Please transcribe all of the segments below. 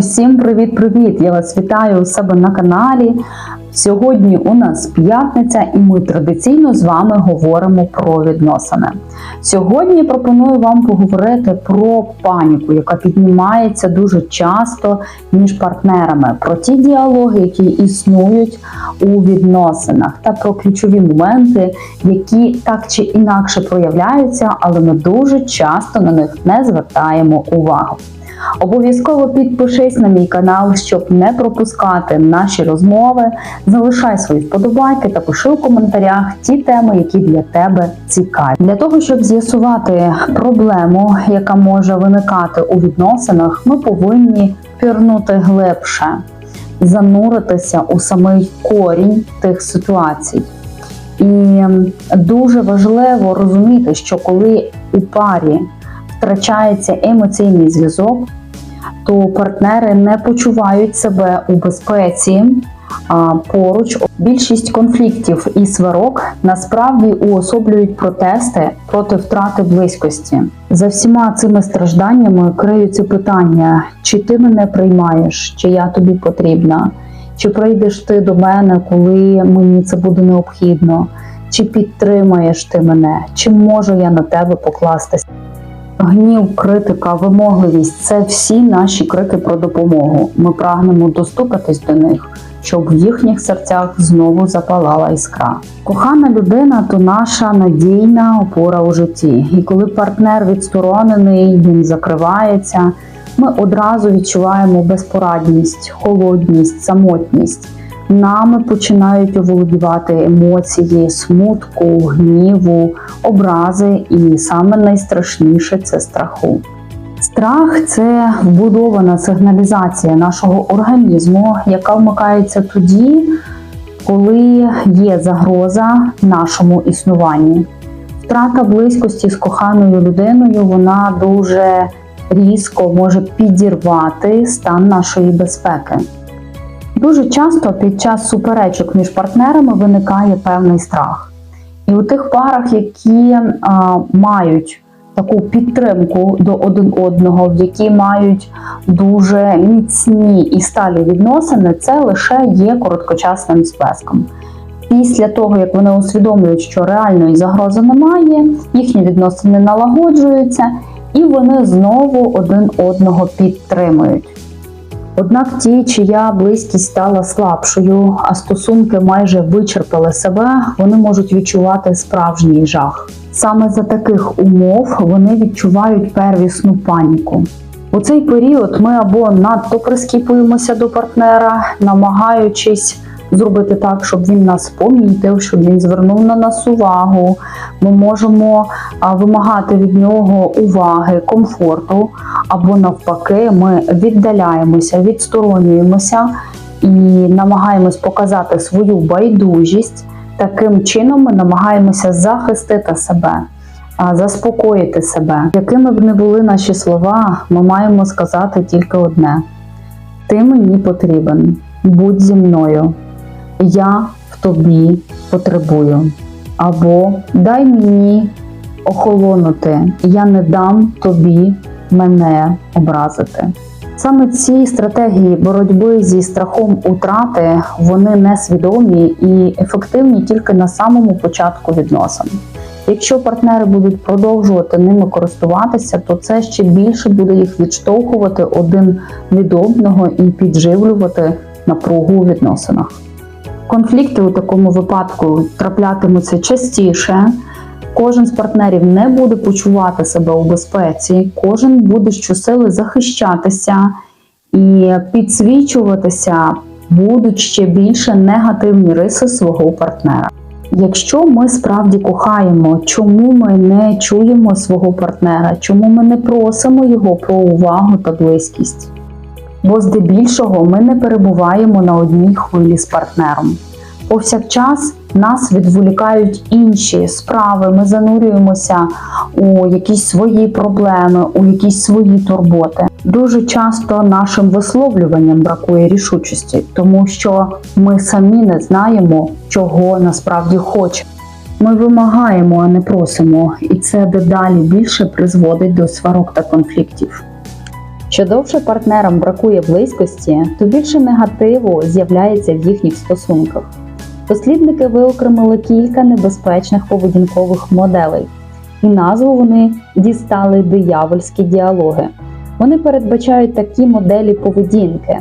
Усім привіт-привіт! Я вас вітаю у себе на каналі. Сьогодні у нас п'ятниця, і ми традиційно з вами говоримо про відносини. Сьогодні пропоную вам поговорити про паніку, яка піднімається дуже часто між партнерами, про ті діалоги, які існують у відносинах, та про ключові моменти, які так чи інакше проявляються, але ми дуже часто на них не звертаємо увагу. Обов'язково підпишись на мій канал, щоб не пропускати наші розмови. Залишай свої вподобайки та пиши у коментарях ті теми, які для тебе цікаві. Для того щоб з'ясувати проблему, яка може виникати у відносинах, ми повинні пірнути глибше, зануритися у самий корінь тих ситуацій. І дуже важливо розуміти, що коли у парі втрачається емоційний зв'язок, то партнери не почувають себе у безпеці. Поруч більшість конфліктів і сварок насправді уособлюють протести проти втрати близькості. За всіма цими стражданнями криються питання: чи ти мене приймаєш, чи я тобі потрібна, чи прийдеш ти до мене, коли мені це буде необхідно, чи підтримаєш ти мене, чи можу я на тебе покластися. Гнів, критика, вимогливість це всі наші крики про допомогу. Ми прагнемо достукатись до них, щоб в їхніх серцях знову запалала іскра. Кохана людина то наша надійна опора у житті. І коли партнер відсторонений, він закривається, ми одразу відчуваємо безпорадність, холодність, самотність. Нами починають оволодівати емоції, смутку, гніву, образи, і саме найстрашніше це страху. Страх це вбудована сигналізація нашого організму, яка вмикається тоді, коли є загроза нашому існуванні. Втрата близькості з коханою людиною вона дуже різко може підірвати стан нашої безпеки. Дуже часто під час суперечок між партнерами виникає певний страх. І у тих парах, які а, мають таку підтримку до один одного, в які мають дуже міцні і сталі відносини, це лише є короткочасним сплеском. Після того, як вони усвідомлюють, що реальної загрози немає, їхні відносини налагоджуються, і вони знову один одного підтримують. Однак ті, чия близькість стала слабшою, а стосунки майже вичерпали себе, вони можуть відчувати справжній жах. Саме за таких умов вони відчувають первісну паніку. У цей період ми або надто прискіпуємося до партнера, намагаючись зробити так, щоб він нас помітив, щоб він звернув на нас увагу. Ми можемо вимагати від нього уваги, комфорту, або навпаки, ми віддаляємося, відсторонюємося і намагаємось показати свою байдужість. Таким чином ми намагаємося захистити себе. Заспокоїти себе, якими б не були наші слова, ми маємо сказати тільки одне: ти мені потрібен, будь зі мною я в тобі потребую. Або дай мені охолонути, я не дам тобі мене образити. Саме ці стратегії боротьби зі страхом утрати вони несвідомі і ефективні тільки на самому початку відносин. Якщо партнери будуть продовжувати ними користуватися, то це ще більше буде їх відштовхувати один від одного і підживлювати напругу у відносинах. Конфлікти у такому випадку траплятимуться частіше. Кожен з партнерів не буде почувати себе у безпеці, кожен буде щосили захищатися і підсвічуватися будуть ще більше негативні риси свого партнера. Якщо ми справді кохаємо, чому ми не чуємо свого партнера, чому ми не просимо його про увагу та близькість? Бо здебільшого ми не перебуваємо на одній хвилі з партнером. Повсякчас нас відволікають інші справи, ми занурюємося у якісь свої проблеми, у якісь свої турботи. Дуже часто нашим висловлюванням бракує рішучості, тому що ми самі не знаємо, чого насправді хочемо. Ми вимагаємо, а не просимо, і це дедалі більше призводить до сварок та конфліктів. Що довше партнерам бракує близькості, то більше негативу з'являється в їхніх стосунках. Дослідники виокремили кілька небезпечних поведінкових моделей, і назву вони дістали диявольські діалоги. Вони передбачають такі моделі поведінки: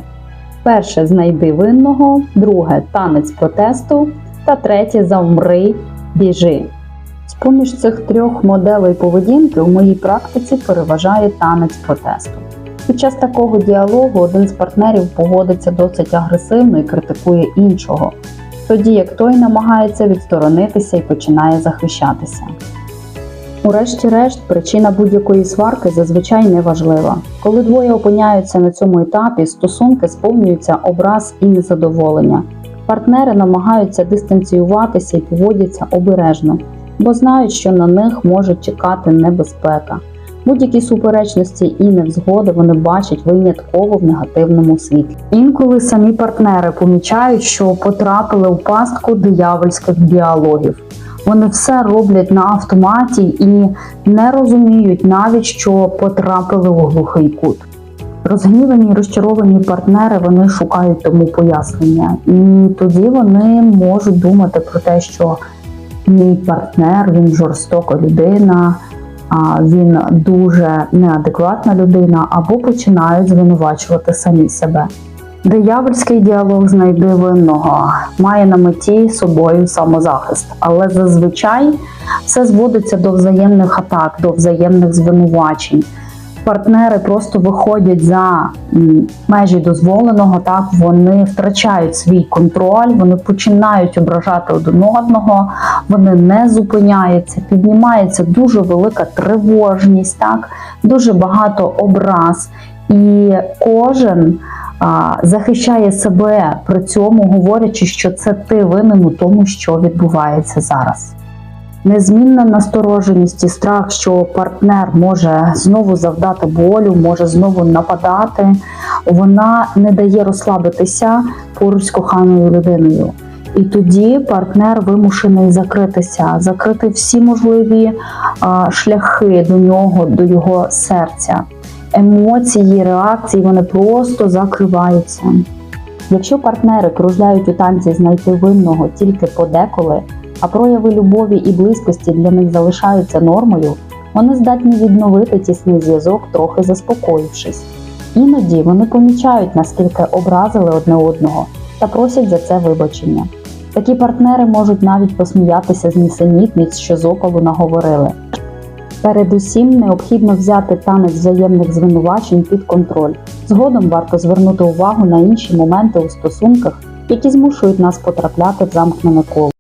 перше знайди винного, друге танець протесту та третє завмри, біжи. З-поміж цих трьох моделей поведінки у моїй практиці переважає танець протесту. Під час такого діалогу один з партнерів поводиться досить агресивно і критикує іншого, тоді як той намагається відсторонитися і починає захищатися. Урешті-решт, причина будь-якої сварки зазвичай неважлива. Коли двоє опиняються на цьому етапі, стосунки сповнюються образ і незадоволення. Партнери намагаються дистанціюватися і поводяться обережно, бо знають, що на них може чекати небезпека. Будь-які суперечності і невзгоди вони бачать винятково в негативному світлі. Інколи самі партнери помічають, що потрапили у пастку диявольських діалогів. Вони все роблять на автоматі і не розуміють навіть, що потрапили у глухий кут. Розгнівані і розчаровані партнери вони шукають тому пояснення, і тоді вони можуть думати про те, що мій партнер він жорстока людина, він дуже неадекватна людина, або починають звинувачувати самі себе. Диявольський діалог знайди винного має на меті собою самозахист, але зазвичай все зводиться до взаємних атак, до взаємних звинувачень. Партнери просто виходять за межі дозволеного, так вони втрачають свій контроль, вони починають ображати один одного, вони не зупиняються, піднімається дуже велика тривожність, так дуже багато образ, і кожен захищає себе при цьому, говорячи, що це ти винен у тому, що відбувається зараз. Незмінна настороженість і страх, що партнер може знову завдати болю, може знову нападати, вона не дає розслабитися поруч з коханою людиною. І тоді партнер вимушений закритися, закрити всі можливі шляхи до нього, до його серця. Емоції, реакції вони просто закриваються. Якщо партнери кружляють у танці знайти винного тільки подеколи, а прояви любові і близькості для них залишаються нормою, вони здатні відновити тісний зв'язок, трохи заспокоївшись. Іноді вони помічають, наскільки образили одне одного, та просять за це вибачення. Такі партнери можуть навіть посміятися з нісенітниць, що з опалу наговорили. Передусім необхідно взяти танець взаємних звинувачень під контроль. Згодом варто звернути увагу на інші моменти у стосунках, які змушують нас потрапляти в замкнене коло.